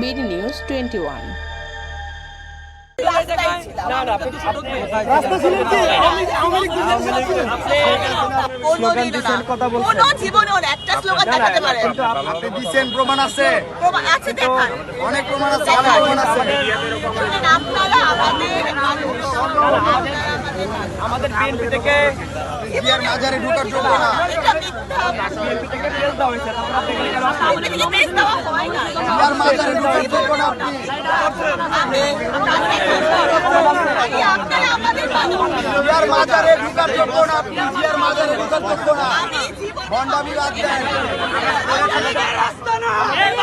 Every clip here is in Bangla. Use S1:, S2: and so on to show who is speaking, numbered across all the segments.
S1: BD news twenty one.
S2: কথা বলছেন।
S3: কোনো জীবনেও না, একটা স্লোগান দেখাতে পারেন
S2: আপনি দিচ্ছেন প্রমাণ আছে।
S3: প্রমাণ আছে দেখান।
S2: অনেক প্রমাণ আছে প্রমাণ আছে।
S3: আমাদের
S4: আমাদের বিএনপি থেকে
S2: বিয়ার মাঝারে ঢুকার যোগ্য না। বিয়ার মাঝারে ঢুকার যোগ্য না আপনি। বিয়ার মাঝারে ঢুকার যোগ্য না আপনি। বিয়ার মাঝারে ঢুকার যোগ্য না। ভণ্ডামি দেন।
S4: উনি না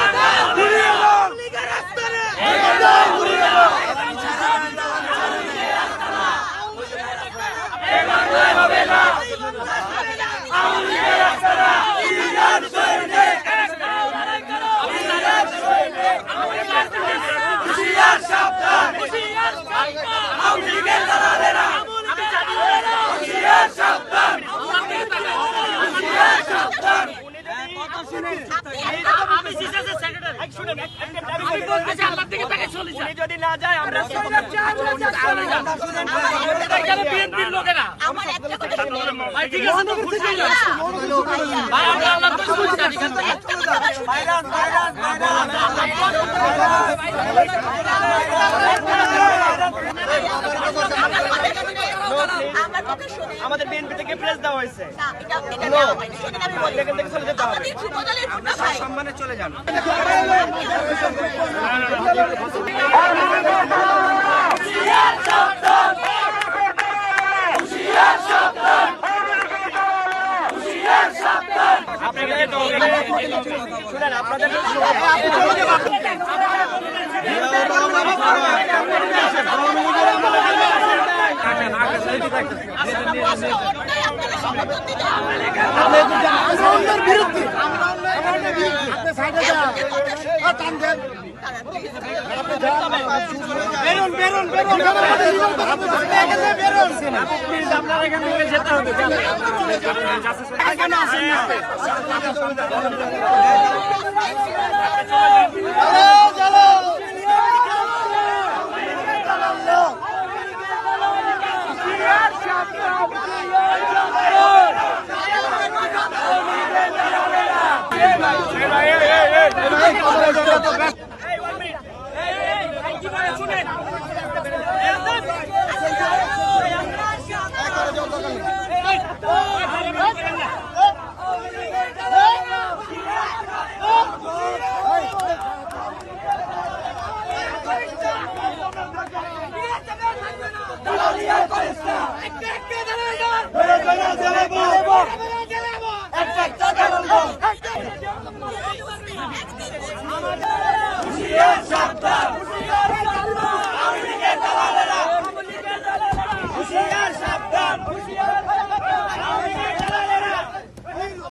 S4: যায় আমরা
S3: আমার
S4: আমাদের বিএনপি থেকে প্রেস দেওয়া হয়েছে। এখান থেকে চলে যেতে হবে। সম্মানে চলে যান আপনাদের
S3: সমর্থন দিতে হবে।
S4: আপনারা এখান থেকে যেতে হবে।
S3: সাবধান